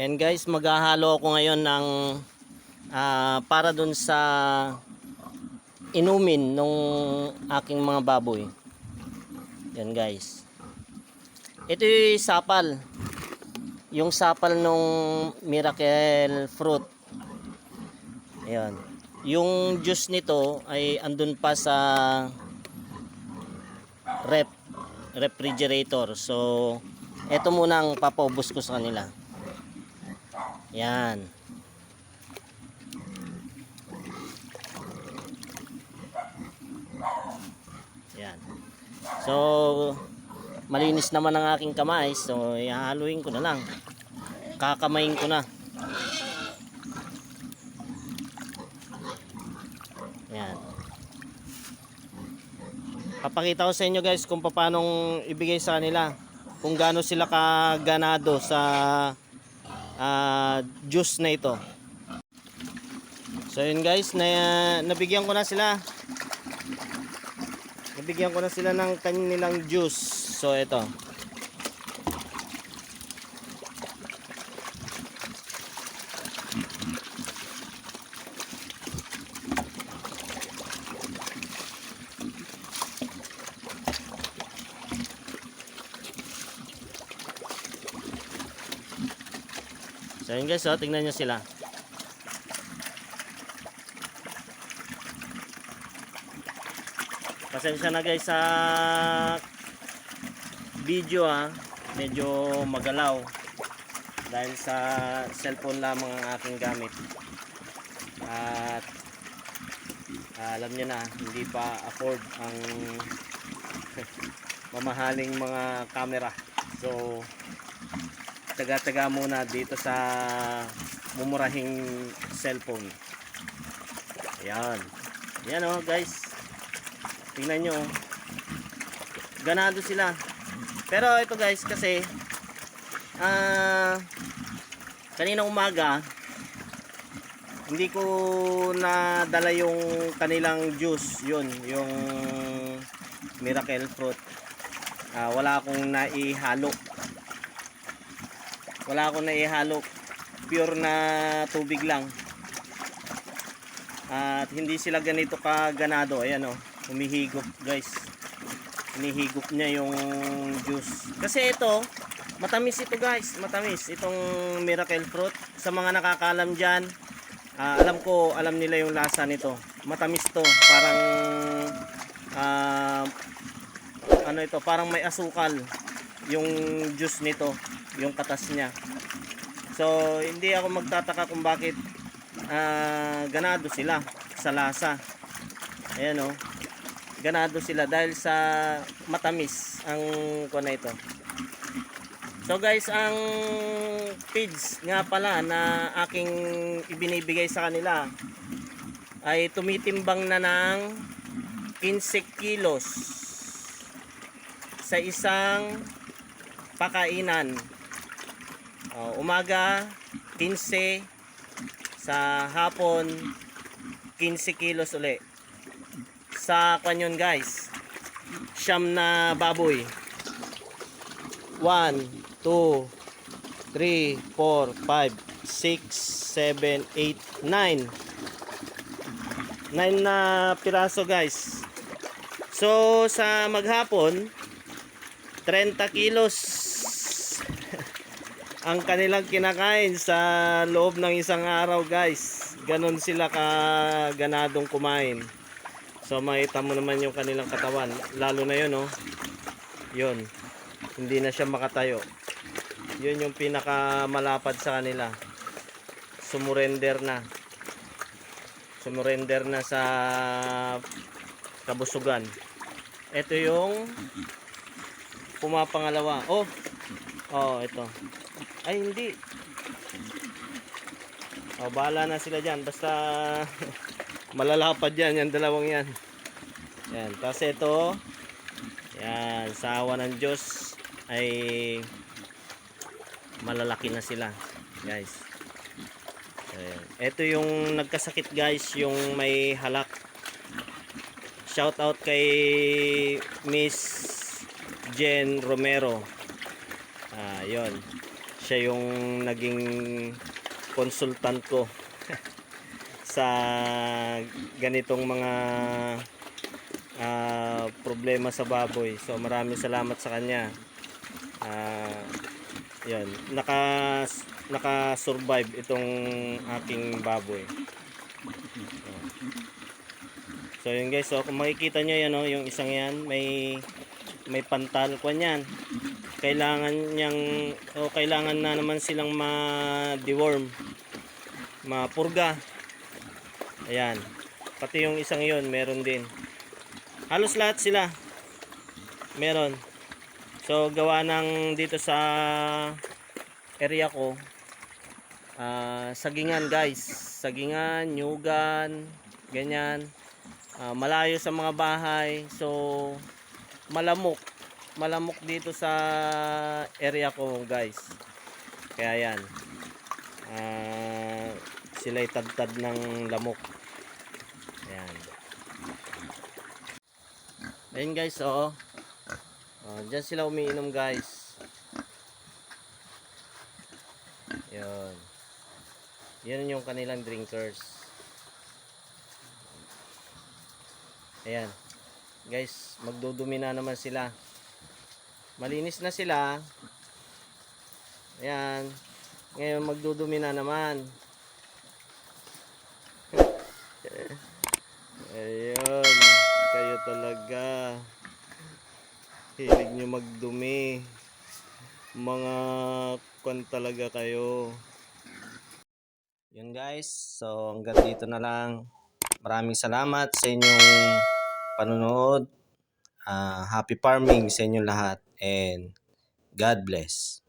And guys, maghahalo ako ngayon ng ah, para dun sa inumin nung aking mga baboy. Yan guys. Ito yung sapal. Yung sapal nung miracle fruit. Ayan. Yung juice nito ay andun pa sa rep refrigerator. So, ito muna ang papaubos ko sa kanila. Yan. Yan. So, malinis naman ang aking kamay. So, ihahaluin ko na lang. Kakamayin ko na. Yan. Papakita ko sa inyo guys kung paano ibigay sa kanila. Kung gaano sila kaganado sa ah, juice na ito. So yun guys, na, nabigyan ko na sila. Nabigyan ko na sila ng kanilang juice. So ito. So yun guys, oh, tingnan nyo sila. Pasensya na guys sa video ha. Medyo magalaw. Dahil sa cellphone lamang ang aking gamit. At ah, alam niyo na, hindi pa afford ang mamahaling mga camera. So, taga-taga muna dito sa mumurahing cellphone. Ayan. Ayan oh guys. Tingnan nyo. oh. Ganado sila. Pero ito guys kasi ah kanina umaga hindi ko nadala yung kanilang juice yun yung miracle fruit Ah, wala akong naihalo wala akong naihalo. Pure na tubig lang. At hindi sila ganito kaganado. Ayan o humihigop guys. Hinihigop niya yung juice. Kasi ito matamis ito guys. Matamis. Itong miracle fruit. Sa mga nakakalam dyan ah, alam ko alam nila yung lasa nito. Matamis to. Parang ah, ano ito? Parang may asukal yung juice nito yung katas niya. So hindi ako magtataka kung bakit ah, ganado sila sa lasa. Ayan o ganado sila dahil sa matamis ang kuha na ito. So guys ang feeds nga pala na aking ibinibigay sa kanila ay tumitimbang na ng 15 kilos sa isang pakainan. O, umaga 15 sa hapon 15 kilos uli. Sa kanyon guys. Siyam na baboy. 1 2 3 4 5 6 7 8 9 9 na piraso guys. So sa maghapon 30 kilos ang kanilang kinakain sa loob ng isang araw guys. Ganon sila kaganadong kumain. So makita mo naman yung kanilang katawan. Lalo na yun oh. Yun. Hindi na siya makatayo. Yun yung pinaka malapad sa kanila. Sumurender na. Sumurender na sa kabusugan. Ito yung pumapangalawa. Oh. Oh, ito. Ay, hindi. Oh, bahala na sila diyan. Basta malalapad yan, yan dalawang yan. Yan, tapos ito. Yan, sa awa ng Diyos ay malalaki na sila, guys. Ayan. Ito yung nagkasakit, guys, yung may halak. Shout out kay Miss Jen Romero. Ah, yon. siya yung naging consultant ko sa ganitong mga ah, problema sa baboy. So maraming salamat sa kanya. Ah, yan, naka naka-survive itong aking baboy. So yun guys, so kung makikita nyo yan, oh, yung isang yan, may may pantal ko yan. Kailangan niyang, o kailangan na naman silang ma-deworm, mapurga. Ayan. Pati yung isang yon meron din. Halos lahat sila. Meron. So gawa ng dito sa area ko, ah, sagingan guys. Sagingan, nyugan, ganyan. Ah, malayo sa mga bahay. So malamok. Malamok dito sa area ko guys. Kaya yan. Ah, sila'y tadtad ng lamok. Ayan. Ayun guys, oo. Oh, diyan sila umiinom guys. Yun. Yan yung kanilang drinkers. Ayan. Guys, magdudumi na naman sila. Malinis na sila. Ayan. Ngayon magdudumi na naman. Ayun. Kayo talaga. Hilig nyo magdumi. Mga kon talaga kayo. Yun guys. So hanggang dito na lang. Maraming salamat sa inyong panonood. Ah, happy farming sa inyong lahat. And God bless.